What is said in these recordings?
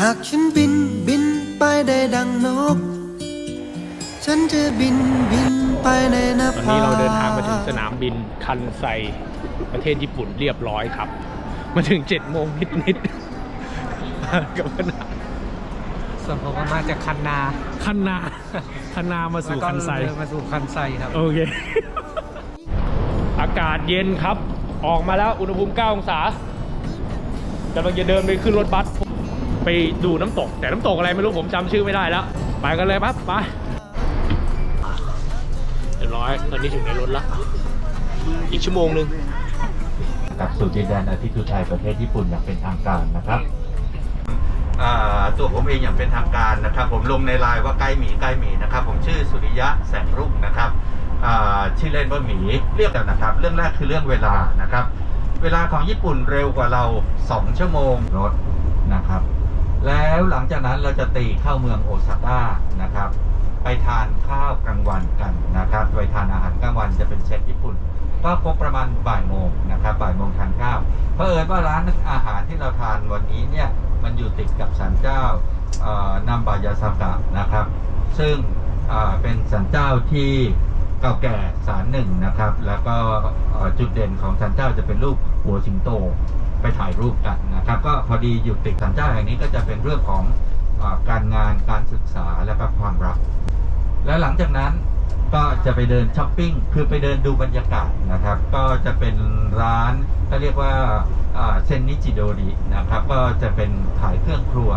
หากฉันบินบินไปได้ดังนก ฉันจะบินบินไปในนตอนภานี้เราเดินทางมาถึงสนามบินคันไซประเทศญี่ปุ่นเรียบร้อยครับ มาถึง7จ็ดโมงนิดๆกับคณะส่วนผมก็มาจากคันนาคันนาคันนามาสู่คันไซ แล้วก็เดิมาสู่คันไซครับ โอเค อากาศเย็นครับ ออกมาแล้วอุณหภูมิ 9 องศากำลังจะเดินไปขึ้นรถบัส ไปดูน้ำตก แต่น้ำตกอะไรไม่รู้ผมจำชื่อไม่ได้แล้ว ไปกันเลยปั๊บไปเรียบร้อยตอนนี้ถึงในรถแล้วอีกชั่วโมงหนึ่งกลับสู่ดินแดนอาทิตย์อุทัยประเทศญี่ปุ่นอย่างเป็นทางการนะครับอ่าตัวผมเองอย่างเป็นทางการนะครับ ผมลงในไลน์ว่าใกล้หมีใกล้หมีนะครับ ผมชื่อสุริยะแสงรุ่งนะครับอ่าชื่อเล่นว่าหมีเรียกกันนะครับ เรื่องแรกคือเรื่องเวลานะครับ เวลาของญี่ปุ่นเร็วกว่าเรา 2 ชั่วโมงรถนะครับ แล้วหลังจากนั้นเราจะตีเข้าเมืองโอซาก้านะครับ ไปทานข้าวกลางวันกันนะครับไปทานอาหารกลางวันจะเป็นเชฟญี่ปุ่น ก็ครบประมาณบ่ายโมงนะครับบ่ายโมงทานข้าวเพราะเอิญว่าร้านอาหารที่เราทานวันนี้เนี่ยมันอยู่ติดกับศาลเจ้าเอ่อนำบายาซากะนะครับ ซึ่งเป็นศาลเจ้าที่เก่าแก่ศาลหนึ่งนะครับ แล้วก็จุดเด่นของศาลเจ้าจะเป็นรูปหัวสิงโต ไปถ่ายรูปกันนะครับ ก็พอดีอยู่ติดศาลเจ้าแห่งนี้ก็จะเป็นเรื่องของอการงานการศึกษาและก็ความรัก แล้วหลังจากนั้นก็จะไปเดินช้อปปิ้งคือไปเดินดูบรรยากาศนะครับ ก็จะเป็นร้านก็เรียกว่าเซนนิจิโดรินะครับ ก็จะเป็นขายเครื่องครัว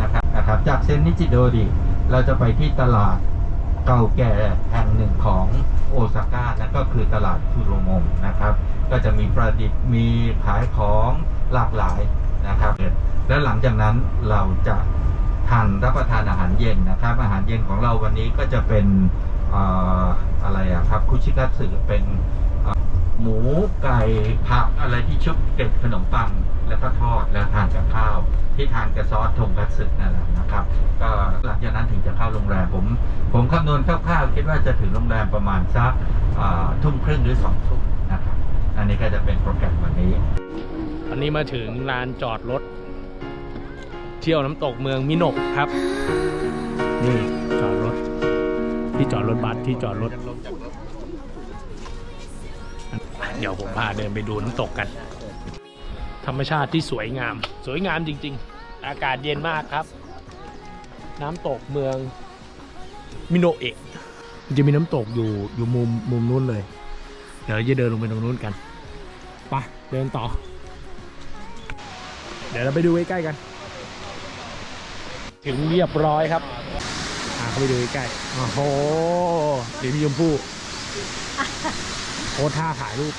นะครับนะครับจากเซนนิจิโดริเราจะไปที่ตลาด เก่าแก่แห่งหนึ่งของโอซาก้านั่นก็คือตลาดคุโรมงนะครับ ก็จะมีประดิษฐ์มีขายของหลากหลายนะครับ แล้วหลังจากนั้นเราจะทานรับประทานอาหารเย็นนะครับ อาหารเย็นของเราวันนี้ก็จะเป็นออะไรอะครับคุชิคัตสึเป็นหมูไก่ผักอะไรที่ชุบเกล็ดขนมปัง แล้วก็ทอดแล้วทานกับข้าว ที่ทานกับซอสทงคัตสึนั่นแหละนะครับ ก็หลังจากนั้นถึงจะเข้าโรงแรมผม ผมคำนวณคร่าวๆคิดว่าจะถึงโรงแรมประมาณสักทุ่มครึ่งหรือสองทุ่มนะครับอันนี้ก็จะเป็นโปรแกรมวันนี้ตอนนี้มาถึงลานจอดรถ เที่ยวน้ำตกเมืองมิโนะครับ นี่จอดรถ ที่จอดรถบัสที่จอดรถ เดี๋ยวผมพาเดินไปดูน้ำตกกัน ธรรมชาติที่สวยงาม สวยงามจริง ๆ อากาศเย็นมากครับ น้ำตกเมืองมิโนะเอะมันจะมีน้ำตกอยู่อยู่มุมมุมนู้นเลย เดี๋ยวเราจะเดินลงไปตรงนู้นกันไปเดินต่อ เดี๋ยวเราไปดูใกล้ๆกัน ถึงเรียบร้อยครับอ่าเข้าไปดูใกล้ๆโอ้โหสีชมพูโคตรท่าถ่ายรูป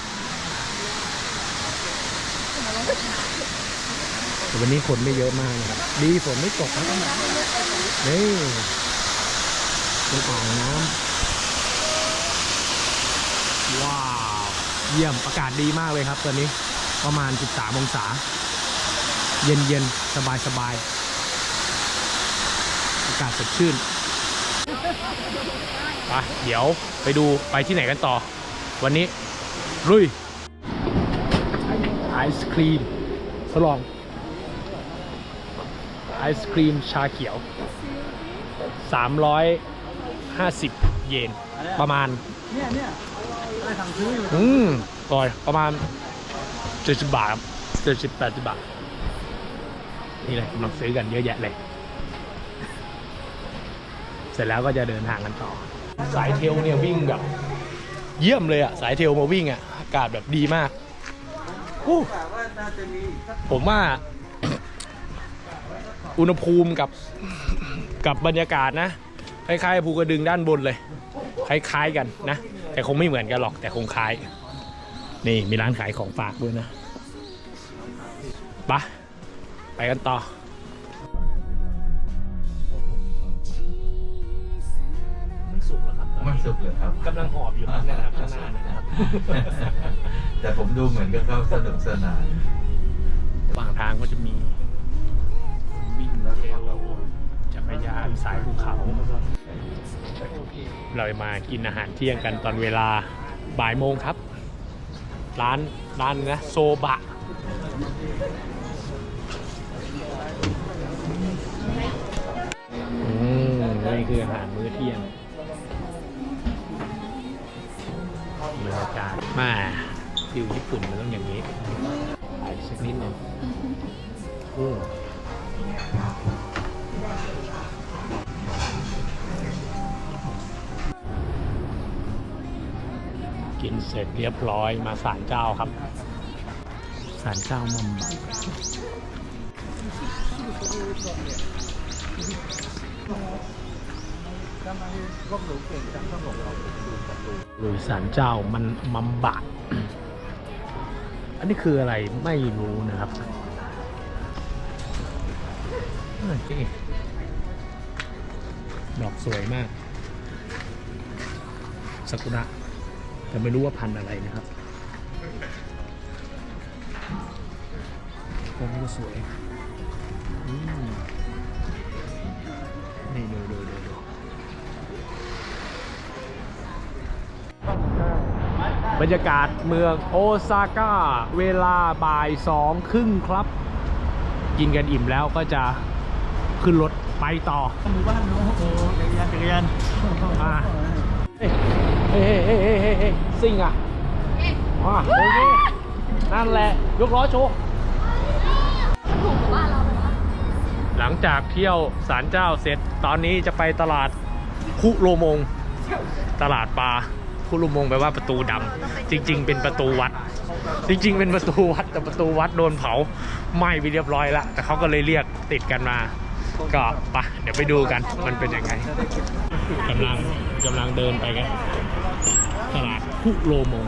แต่วันนี้คนไม่เยอะมากนะครับ ดีฝนไม่ตกนะนี่เป็นอ่างน้ำว้าว เยี่ยมอากาศดีมากเลยครับตอนนี้ประมาณ 13 องศา เย็นเย็นสบายสบายอากาศสดชื่นไปเดี๋ยวไปดูไปที่ไหนกันต่อ วันนี้ลุยไอศครีมทดลอง ไอศครีมชาเขียว 350 เยน ประมาณอืมก่อยประมาณ 70 บาทครับ70 80 บาท นี่เลยกำลังซื้อกันเยอะแยะเลย เสร็จแล้วก็จะเดินทางกันต่อ สายเทลเนี่ยวิ่งแบบ เยี่ยมเลยอะสายเทลมาวิ่งอะอากาศแบบดีมากอู้ผมว่า อุณหภูมิกับกับบรรยากาศนะคล้ายๆภูกระดึงด้านบนเลย คล้ายๆกันนะ แต่คงไม่เหมือนกันหรอกแต่คงคล้าย นี่มีร้านขายของฝากด้วยนะไปะไปกันต่อไม่สุกแล้วครับไม่สุกเลยครับกำลังหอบอยู่นะครับข้างหน้านะครับแต่ผมดูเหมือนกับเขาสนุกสนานระหว่างทางก็จะมีวิ่ง เทลจักรยานสายภูเขา เรามากินอาหารเที่ยงกันตอนเวลาบ่ายโมงครับ ร้านร้านนะโซบะนี่คืออาหารมื้อเที่ยงบรรยากาศมาฟิวญี่ปุ่นมันต้องอย่างนี้ถ่ายสักนิดนึงอืม เสร็จเรียบร้อยมาศาลเจ้าครับศาลเจ้ามัมบัหรือศาลเจ้ามันมัมบัตอันนี้คืออะไรไม่รู้นะครับดอกสวยมาก ซากุระ แต่ไม่รู้ว่าพันธุ์อะไรนะครับผมก็สวยอืมนี่ดูดูดูดูบรรยากาศเมืองโอซาก้า เวลาบ่ายสองครึ่งครับ กินกันอิ่มแล้วก็จะขึ้นรถไปต่อหมู่บ้านโอ้โหจักรยานจักรยานอ่า เฮ้ยเฮ้ยเฮ้ยเฮ้ยเฮ้ยซิ่งอะอ่าโอเคนั่นแหละ ยกล้อโชว์หลังจากเที่ยวศาลเจ้าเสร็จ ตอนนี้จะไปตลาดคุโรมง ตลาดปลาคุโรมงแปลว่าประตูดำจริง ๆ เป็นประตูวัด จริง ๆ เป็นประตูวัด แต่ประตูวัดโดนเผาไหม้ไปเรียบร้อยแล้วแต่เขาก็เลยเรียกติดกันมา ก็ไปะเดี๋ยวไปดูกันมันเป็นยังไง กำลังกำลังเดินไปกันตลาดคุโรมง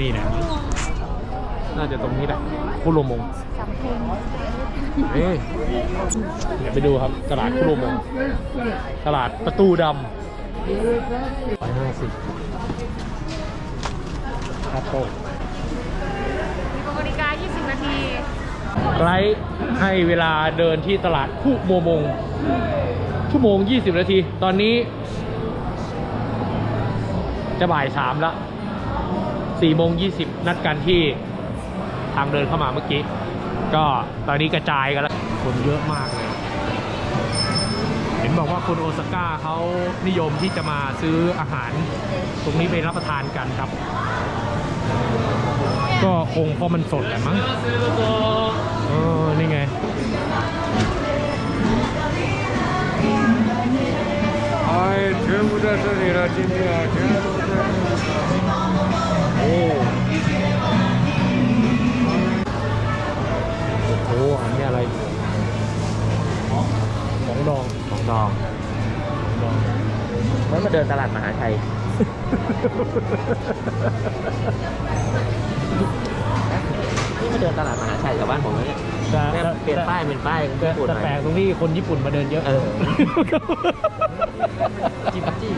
นี่นะน่าจะตรงนี้แหละคุโรมงเอ้ยเดี๋ยวไปดูครับตลาดคุโรมงตลาดประตูดำร้อยห้าสิบครับผมมีบริการ 20 นาทีไลท์ให้เวลาเดินที่ตลาดคุโมมง ชั่วโมง 20 นาที ตอนนี้ จะบ่ายสามแล้ว4โมง20นัดกันที่ทางเดินเข้ามาเมื่อกี้ ก็ตอนนี้กระจายกันแล้ว คนเยอะมากเลย เห็นบอกว่าคนโอซาก้าเขานิยมที่จะมาซื้ออาหาร ตรงนี้ไปรับประทานกันครับ ก็คงเพราะมันสดแหละมั้งเออนี่ไง 아이 들보다서 내라집니다 들보다서 오. 오 안에 하나 있어 어? 멍덩 멍덩 멍덩 มันมาเดินตลาดมหาชัย เดินตลาดมหาชัยกับบ้านผมแล้วเนี่ยแต่แม่เปลี่ยนป้ายเป็นป้ายแต่ญี่ปุ่นแต่หน่แปลอยกตรงที่คนญี่ปุ่นมาเดินเยอะ เออ จิบจี้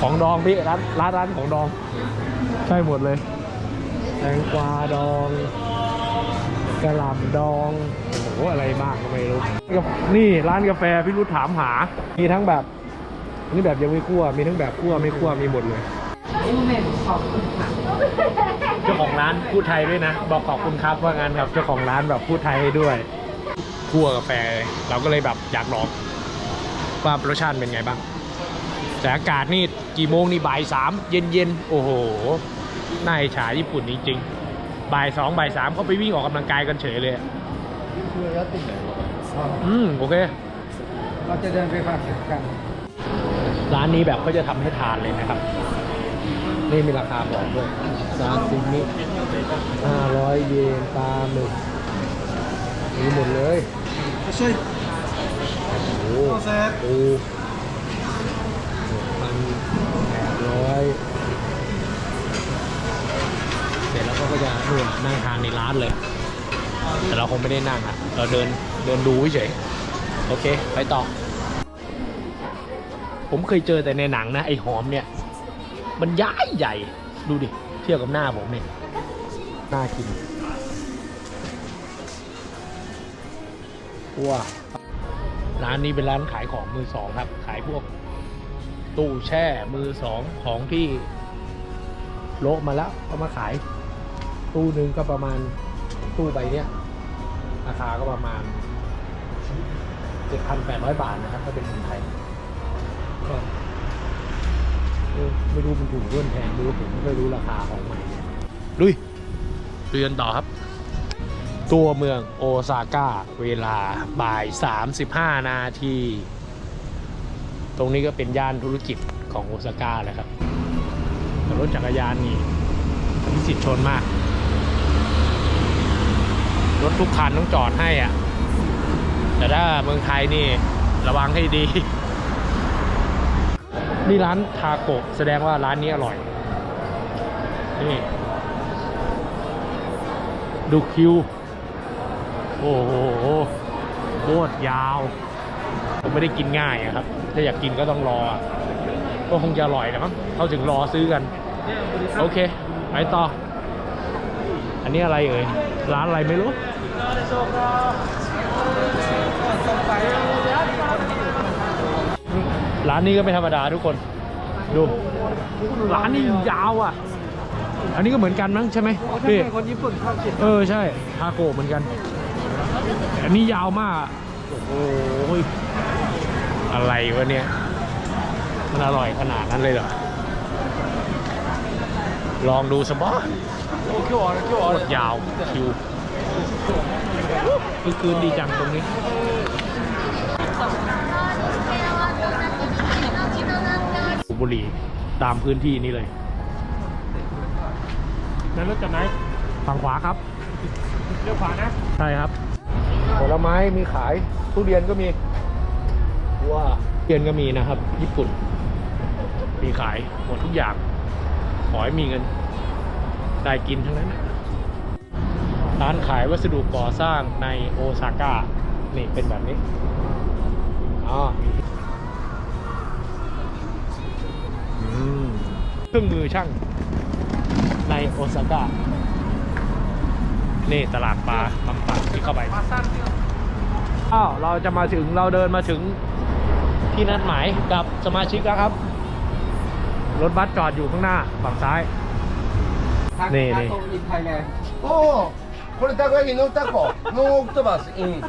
ของดองพี่ร้านร้านร้านของดอง ใช่หมดเลยแตงกวาดองกระหล่ำดองโอ้โหอะไรมากก็ไม่รู้นี่ร้านกาแฟพี่รุธถามหา มีทั้งแบบนี่แบบยังไม่คั่วมีทั้งแบบคั่วไม่คั่วมีหมดเลย เจ้าของร้านพูดไทยด้วยนะ บอกขอบคุณครับว่างั้นครับเจ้าของร้านแบบพูดไทยให้ด้วยคั่วกาแฟเราก็เลยแบบอยากลองว่ารสชาติเป็นไงบ้างแต่อากาศนี่กี่โมงนี่บ่ายสามเย็นเย็นๆโอ้โหน่าอิจฉาญี่ปุ่นจริงๆบ่ายสองบ่ายสามเขาไปวิ่งออกกำลังกายกันเฉยเลยอะอืมโอเค เราจะเดินไปฝากกัน ร้านนี้แบบเขาจะทำให้ทานเลยนะครับ นี่มีราคาบอกด้วย ซาซิมิห้าร้อยเยนปลาหมึกมีหมดเลยใช่โอ้โหโอ้พันแปดร้อยเสร็จแล้วเขาก็จะนู่นนั่งทานในร้านเลย แต่เราคงไม่ได้นั่งอะ เราเดินเดินดูเฉยโอเค ไปต่อ ผมเคยเจอแต่ในหนังนะ ไอ้หอมเนี่ย มันย้ายใหญ่ ดูดิ เทียบกับหน้าผมเนี่ยน่ากินว้าร้านนี้เป็นร้านขายของมือสองครับ ขายพวก ตู้แช่มือสองของที่โละมาแล้วเอามาขาย ตู้หนึ่งก็ประมาณตู้ใบเนี้ยราคาก็ประมาณ 7,800 บาทนะครับ ถ้าเป็นเงินไทยก็ ไม่รู้มันถูกเรื่นแพงหรือผมไม่รู้ราคาของมันลุยลุยกันต่อครับ ตัวเมืองโอซาก้าเวลาบ่าย 35 นาที ตรงนี้ก็เป็นย่านธุรกิจของโอซาก้าแหละครับแต่รถจักรยานนี่มีสิทธิ์ชนมาก รถทุกคันต้องจอดให้อะ แต่ถ้าเมืองไทยนี่ระวังให้ดี นี่ร้านทาโกะแสดงว่าร้านนี้อร่อย นี่ ดูคิว โอ้โหโคตรยาว ผมไม่ได้กินง่ายอะครับ ถ้าอยากกินก็ต้องรอ ก็คงจะอร่อยนะมั้งเขาถึงรอซื้อกัน โอเค ไปต่อ อันนี้อะไรเอ่ย ร้านอะไรไม่รู้ ร้านนี้ก็ไม่ธรรมดาทุกคน ดู ร้านนี้ยาวอะ อันนี้ก็เหมือนกันมั้งใช่ไหมพี่คนญี่ปุ่นชอบกินเออใช่ทาโกะเหมือนกัน อันนี้ยาวมากอะโอ้โหอะไรวะเนี่ย มันอร่อยขนาดนั้นเลยเหรอ ลองดูสบายโคตรยาวคิวคือคืนดีจังตรงนี้ บบุหรี่ตามพื้นที่นี้เลยนั้นรถจากไหนฝั่งขวาครับเลี้ยวขวานะใช่ครับผลไม้มีขายทุเรียนก็มีว้าทุเรียนก็มีนะครับ ญี่ปุ่น มีขายหมดทุกอย่างขอให้มีเงินได้กินทั้งนั้นนะร้านขายวัสดุก่อสร้างในโอซาก้านี่เป็นแบบนี้อ๋ออืมเค รื่องมือช่างในโอซาก้า นี่ตลาดปลาลำปางที่เข้าไปอ้าวเราจะมาถึงเราเดินมาถึงที่นัดหมายกับสมาชิกแล้วครับ รถบัสจอดอยู่ข้างหน้าฝั่งซ้าย นี่นี่ おおこれたこ焼きのタコノーオクトバスイン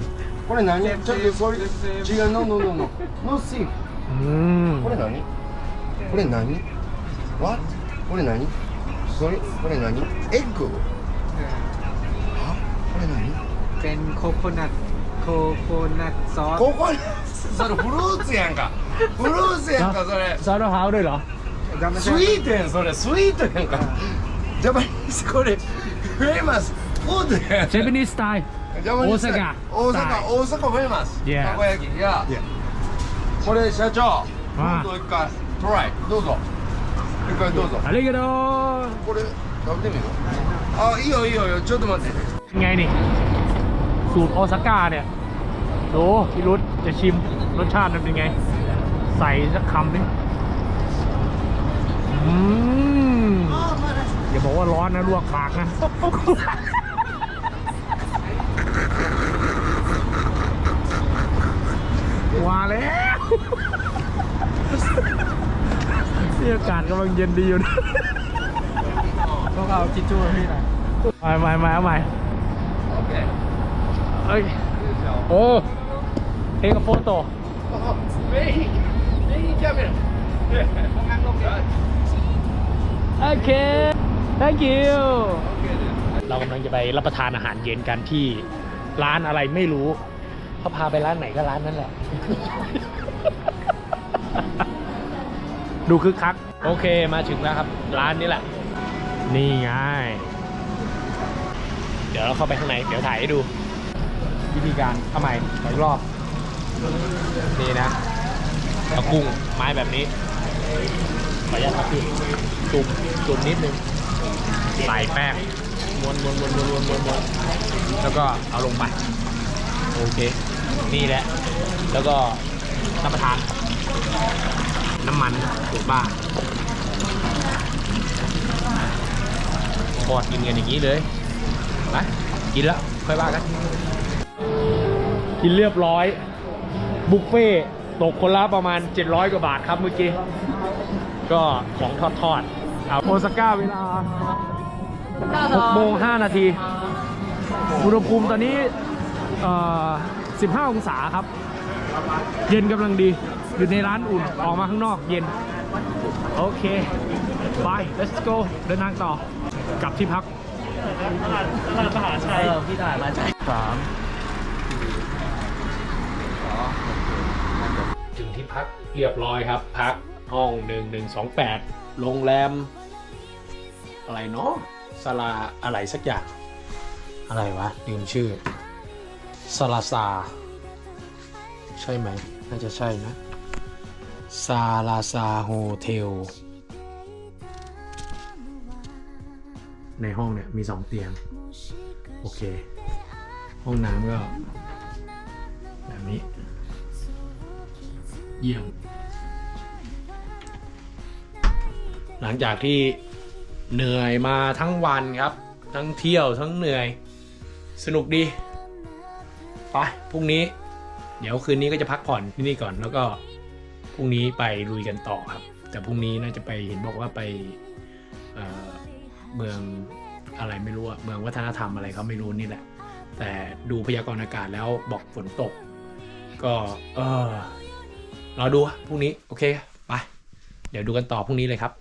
これ何ちょっとこれ違うノーノーノーノーノーシー อืม これ何これ何 What? これ何それこれ何エッグあこれ何 เป็นโคโคนัทโคโคนัทซอส ここにそれフルーツやんかフルーツやんかそれ ซอสมะพร้าวด้วยเหรอ スイートやんそれスイートやんかジャパニーズこれフェイマスフードやん เชฟนิสสไตล์ ジャパニーズ大阪大阪大阪フェイマス Yeah たこ焼きいやこれ社長あどうぞ一回トライどうぞ 一回どうぞ อะไรกันโด これ食べてみるあいいよいいよいいよちょっと待って ไงนี่ สูตรโอซาก้าเนี่ยโอ้พี่รุธจะชิมรสชาติมันเป็นไง ใส่สักคำดิอืมอย่าบอกว่าร้อนนะลวกปากนะ ากาศกำลังเย็นดีอยู่นะต้องเอาทิชชู่มาพี่หน่อยมาใหม่ใหม่เอาใหม่เอ้ยโอ้เทคโฟโต้โอเค thank you เรากำลังจะไปรับประทานอาหารเย็นกันที่ร้านอะไรไม่รู้เขาพาไปร้านไหนก็ร้านนั้นแหละ ดูคึกคัก โอเคมาถึงแล้วครับ ร้านนี้แหละ นี่ไง เดี๋ยวเราเข้าไปข้างใน เดี๋ยวถ่ายให้ดู วิธีการทำไมขออีกรอบ นี่นะเอากุ้งไม้แบบนี้ ขออนุญาตครับพี่จุ่มจุ่มนิดนึง ใส่แป้งม้วนม้วนม้วนม้วนม้วนม้วนม้วนแล้วก็เอาลงไป โอเค นี่แหละ แล้วก็รับประทาน น้ำมันถูกบ้าทอดกินกันอย่างนี้เลยไปกินแล้วค่อยว่ากัน กินเรียบร้อย บุฟเฟ่ต์ตกคนละประมาณ 700 กว่าบาทครับเมื่อกี้ ก็ของทอดทอดเอาโอซาก้าเวลา6โมง5นาที อุณหภูมิตอนนี้เอ่อ15 องศาครับ เย็นกำลังดี อยู่ในร้านอุ่น ออกมาข้างนอกเย็น โอเคไป let's go เดินทางต่อกลับที่พักมหาชัยพี่ถ่ายมาใช่สามถึงที่พักเรียบร้อยครับ พักห้อง1128โรงแรม อะไรเนาะสลาอะไรสักอย่าง อะไรวะ ลืมชื่อสลาซา ใช่ไหม น่าจะใช่นะ ซาลาซาโฮเทล ในห้องเนี่ยมีสองเตียง โอเค ห้องน้ำก็ แบบนี้ เยี่ยม หลังจากที่เหนื่อยมาทั้งวันครับ ทั้งเที่ยวทั้งเหนื่อย สนุกดี ไป พรุ่งนี้ เดี๋ยวคืนนี้ก็จะพักผ่อนที่นี่ก่อนแล้วก็ พรุ่งนี้ไปลุยกันต่อครับ แต่พรุ่งนี้น่าจะไปเห็นบอกว่าไปเเมืองอะไรไม่รู้อะเมืองวัฒนธรรมอะไรเขาไม่รู้นี่แหละ แต่ดูพยากรณ์อากาศแล้วบอกฝนตก ก็เออรอดูพรุ่งนี้ โอเค ไป เดี๋ยวดูกันต่อพรุ่งนี้เลยครับ